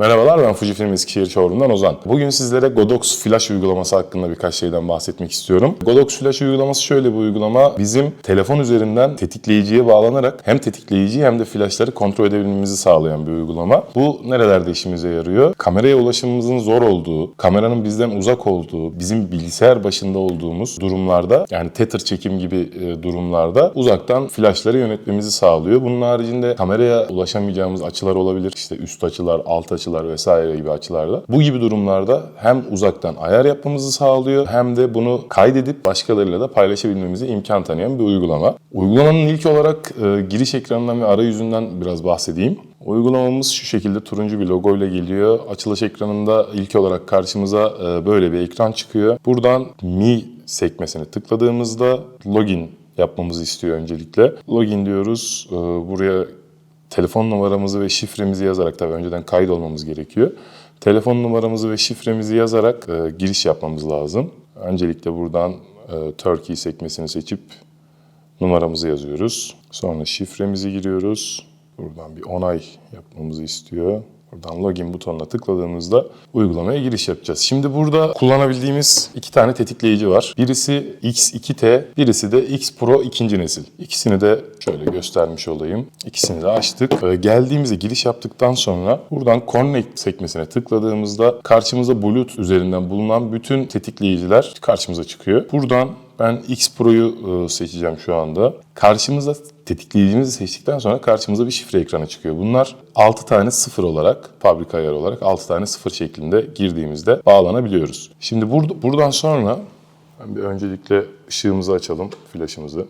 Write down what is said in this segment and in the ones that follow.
Merhabalar ben Fujifilm Eskişehir Showroom'dan Ozan. Bugün sizlere Godox Flash uygulaması hakkında birkaç şeyden bahsetmek istiyorum. Godox Flash uygulaması şöyle bir uygulama. Bizim telefon üzerinden tetikleyiciye bağlanarak hem tetikleyiciyi hem de flashları kontrol edebilmemizi sağlayan bir uygulama. Bu nerelerde işimize yarıyor? Kameraya ulaşımımızın zor olduğu, kameranın bizden uzak olduğu, bizim bilgisayar başında olduğumuz durumlarda yani tether çekim gibi e, durumlarda uzaktan flashları yönetmemizi sağlıyor. Bunun haricinde kameraya ulaşamayacağımız açılar olabilir. İşte üst açılar, alt açılar vesaire gibi açılarda. Bu gibi durumlarda hem uzaktan ayar yapmamızı sağlıyor hem de bunu kaydedip başkalarıyla da paylaşabilmemize imkan tanıyan bir uygulama. Uygulamanın ilk olarak e, giriş ekranından ve arayüzünden biraz bahsedeyim. Uygulamamız şu şekilde turuncu bir logo ile geliyor. Açılış ekranında ilk olarak karşımıza e, böyle bir ekran çıkıyor. Buradan Mi sekmesini tıkladığımızda login yapmamızı istiyor öncelikle. Login diyoruz. E, Buraya telefon numaramızı ve şifremizi yazarak tabii önceden kaydolmamız gerekiyor. Telefon numaramızı ve şifremizi yazarak e, giriş yapmamız lazım. Öncelikle buradan e, Turkey sekmesini seçip numaramızı yazıyoruz. Sonra şifremizi giriyoruz. Buradan bir onay yapmamızı istiyor. Buradan login butonuna tıkladığımızda uygulamaya giriş yapacağız. Şimdi burada kullanabildiğimiz iki tane tetikleyici var. Birisi X2T, birisi de X Pro ikinci nesil. İkisini de şöyle göstermiş olayım. İkisini de açtık. Ee, Geldiğimizde giriş yaptıktan sonra buradan Connect sekmesine tıkladığımızda karşımıza Bluetooth üzerinden bulunan bütün tetikleyiciler karşımıza çıkıyor. Buradan ben X Pro'yu e, seçeceğim şu anda. Karşımıza tetikleyicimizi seçtikten sonra karşımıza bir şifre ekranı çıkıyor. Bunlar 6 tane sıfır olarak, fabrika ayarı olarak 6 tane sıfır şeklinde girdiğimizde bağlanabiliyoruz. Şimdi burada, buradan sonra bir öncelikle ışığımızı açalım, flaşımızı.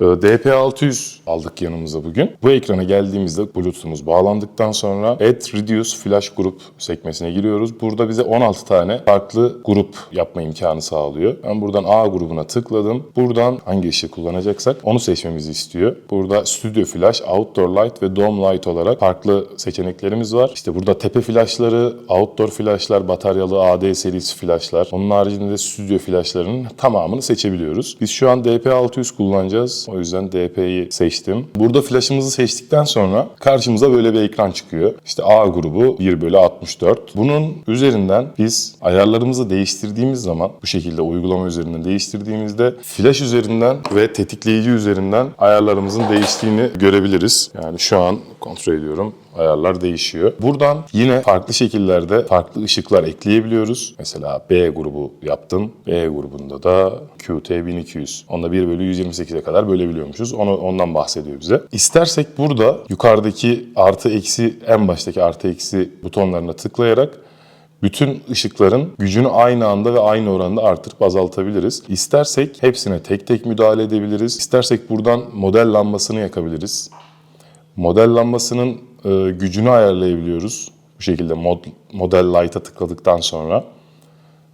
Ee, DP600 aldık yanımıza bugün. Bu ekrana geldiğimizde Bluetooth'umuz bağlandıktan sonra Add Reduce Flash Group sekmesine giriyoruz. Burada bize 16 tane farklı grup yapma imkanı sağlıyor. Ben buradan A grubuna tıkladım. Buradan hangi ışığı kullanacaksak onu seçmemizi istiyor. Burada Studio Flash, Outdoor Light ve Dome Light olarak farklı seçeneklerimiz var. İşte burada tepe flashları, outdoor flashlar, bataryalı AD serisi flashlar. Onun haricinde de stüdyo flashlarının tamamını seçebiliyoruz. Biz şu an DP600 kullanacağız. O yüzden DP'yi seçtim. Burada flashımızı seçtikten sonra karşımıza böyle bir ekran çıkıyor. İşte A grubu 1 bölü 64. Bunun üzerinden biz ayarlarımızı değiştirdiğimiz zaman bu şekilde uygulama üzerinden değiştirdiğimizde flash üzerinden ve tetikleyici üzerinden ayarlarımızın değiştiğini görebiliriz. Yani şu an kontrol ediyorum ayarlar değişiyor. Buradan yine farklı şekillerde farklı ışıklar ekleyebiliyoruz. Mesela B grubu yaptım. B grubunda da QT 1200. Onda 1 bölü 128'e kadar bölebiliyormuşuz. Onu, ondan bahsediyor bize. İstersek burada yukarıdaki artı eksi en baştaki artı eksi butonlarına tıklayarak bütün ışıkların gücünü aynı anda ve aynı oranda artırıp azaltabiliriz. İstersek hepsine tek tek müdahale edebiliriz. İstersek buradan model lambasını yakabiliriz. Model lambasının e, gücünü ayarlayabiliyoruz. Bu şekilde mod, model light'a tıkladıktan sonra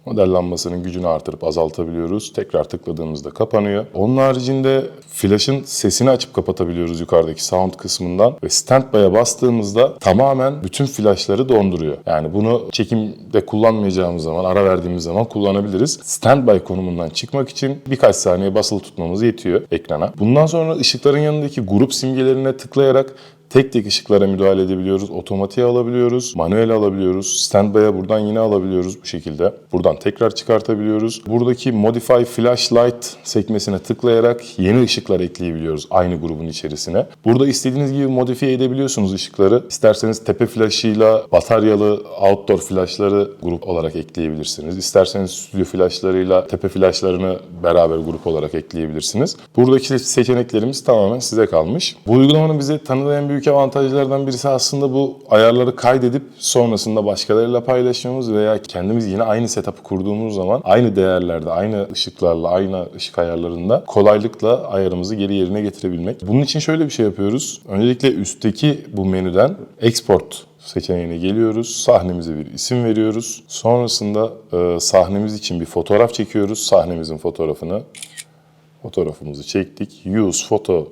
model lambasının gücünü artırıp azaltabiliyoruz. Tekrar tıkladığımızda kapanıyor. Onun haricinde flash'ın sesini açıp kapatabiliyoruz yukarıdaki sound kısmından ve standby'a bastığımızda tamamen bütün flashları donduruyor. Yani bunu çekimde kullanmayacağımız zaman, ara verdiğimiz zaman kullanabiliriz. Standby konumundan çıkmak için birkaç saniye basılı tutmamız yetiyor ekrana. Bundan sonra ışıkların yanındaki grup simgelerine tıklayarak Tek tek ışıklara müdahale edebiliyoruz. Otomatiğe alabiliyoruz. Manuel alabiliyoruz. Standby'a buradan yine alabiliyoruz bu şekilde. Buradan tekrar çıkartabiliyoruz. Buradaki Modify Flashlight sekmesine tıklayarak yeni ışıklar ekleyebiliyoruz aynı grubun içerisine. Burada istediğiniz gibi modifiye edebiliyorsunuz ışıkları. İsterseniz tepe flaşıyla bataryalı outdoor flashları grup olarak ekleyebilirsiniz. İsterseniz stüdyo flashlarıyla tepe flashlarını beraber grup olarak ekleyebilirsiniz. Buradaki seçeneklerimiz tamamen size kalmış. Bu uygulamanın bize tanıdığı en büyük avantajlardan birisi aslında bu ayarları kaydedip sonrasında başkalarıyla paylaşmamız veya kendimiz yine aynı setup'ı kurduğumuz zaman aynı değerlerde, aynı ışıklarla, aynı ışık ayarlarında kolaylıkla ayarımızı geri yerine getirebilmek. Bunun için şöyle bir şey yapıyoruz. Öncelikle üstteki bu menüden export seçeneğine geliyoruz. Sahnemize bir isim veriyoruz. Sonrasında e, sahnemiz için bir fotoğraf çekiyoruz. Sahnemizin fotoğrafını fotoğrafımızı çektik. Use photo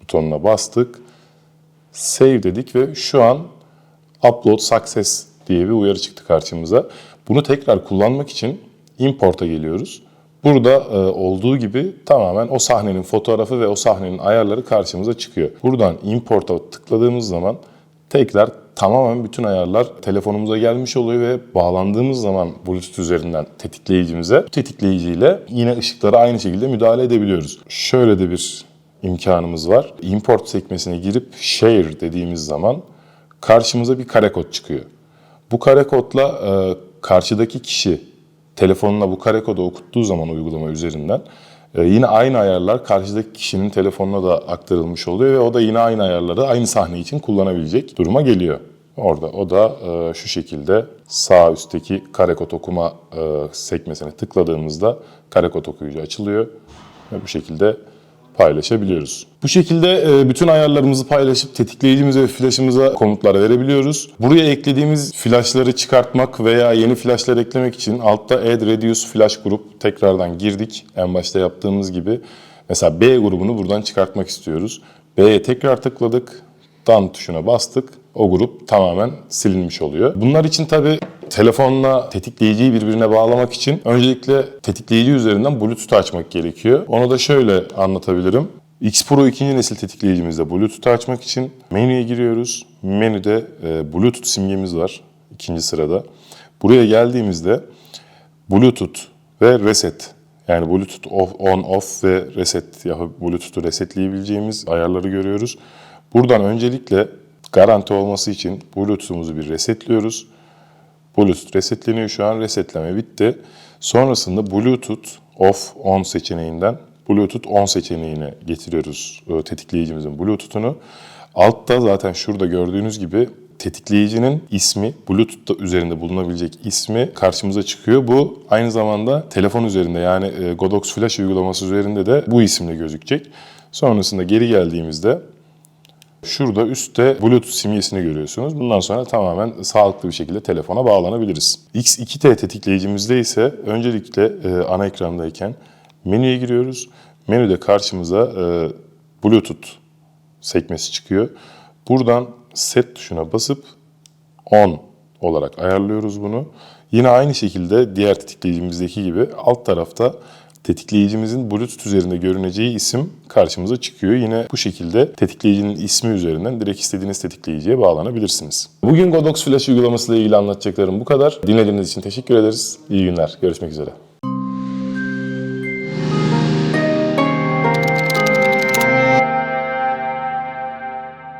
butonuna bastık. Save dedik ve şu an upload success diye bir uyarı çıktı karşımıza. Bunu tekrar kullanmak için import'a geliyoruz. Burada e, olduğu gibi tamamen o sahnenin fotoğrafı ve o sahnenin ayarları karşımıza çıkıyor. Buradan import'a tıkladığımız zaman tekrar tamamen bütün ayarlar telefonumuza gelmiş oluyor ve bağlandığımız zaman Bluetooth üzerinden tetikleyicimize tetikleyiciyle yine ışıklara aynı şekilde müdahale edebiliyoruz. Şöyle de bir imkanımız var. Import sekmesine girip share dediğimiz zaman karşımıza bir kare kod çıkıyor. Bu kare kodla e, karşıdaki kişi telefonuna bu kare kodu okuttuğu zaman uygulama üzerinden e, yine aynı ayarlar karşıdaki kişinin telefonuna da aktarılmış oluyor ve o da yine aynı ayarları aynı sahne için kullanabilecek duruma geliyor. Orada o da e, şu şekilde sağ üstteki kare kod okuma e, sekmesine tıkladığımızda kare kod okuyucu açılıyor ve bu şekilde paylaşabiliyoruz. Bu şekilde e, bütün ayarlarımızı paylaşıp tetikleyicimize ve flaşımıza komutlar verebiliyoruz. Buraya eklediğimiz flaşları çıkartmak veya yeni flaşlar eklemek için altta Add Reduce Flash Group tekrardan girdik. En başta yaptığımız gibi. Mesela B grubunu buradan çıkartmak istiyoruz. B'ye tekrar tıkladık. Done tuşuna bastık. O grup tamamen silinmiş oluyor. Bunlar için tabi telefonla tetikleyiciyi birbirine bağlamak için öncelikle tetikleyici üzerinden Bluetooth açmak gerekiyor. Onu da şöyle anlatabilirim. X Pro ikinci nesil tetikleyicimizde Bluetooth açmak için menüye giriyoruz. Menüde e, Bluetooth simgemiz var ikinci sırada. Buraya geldiğimizde Bluetooth ve reset yani Bluetooth off, on off ve reset ya Bluetooth'u resetleyebileceğimiz ayarları görüyoruz. Buradan öncelikle garanti olması için Bluetooth'umuzu bir resetliyoruz. Bluetooth resetleniyor şu an. Resetleme bitti. Sonrasında Bluetooth off on seçeneğinden Bluetooth on seçeneğine getiriyoruz e, tetikleyicimizin Bluetooth'unu. Altta zaten şurada gördüğünüz gibi tetikleyicinin ismi, Bluetooth üzerinde bulunabilecek ismi karşımıza çıkıyor. Bu aynı zamanda telefon üzerinde yani e, Godox Flash uygulaması üzerinde de bu isimle gözükecek. Sonrasında geri geldiğimizde Şurada üstte Bluetooth simgesini görüyorsunuz. Bundan sonra tamamen sağlıklı bir şekilde telefona bağlanabiliriz. X2T tetikleyicimizde ise öncelikle e, ana ekrandayken menüye giriyoruz. Menüde karşımıza e, Bluetooth sekmesi çıkıyor. Buradan set tuşuna basıp on olarak ayarlıyoruz bunu. Yine aynı şekilde diğer tetikleyicimizdeki gibi alt tarafta tetikleyicimizin Bluetooth üzerinde görüneceği isim karşımıza çıkıyor. Yine bu şekilde tetikleyicinin ismi üzerinden direkt istediğiniz tetikleyiciye bağlanabilirsiniz. Bugün Godox Flash uygulaması ile ilgili anlatacaklarım bu kadar. Dinlediğiniz için teşekkür ederiz. İyi günler. Görüşmek üzere.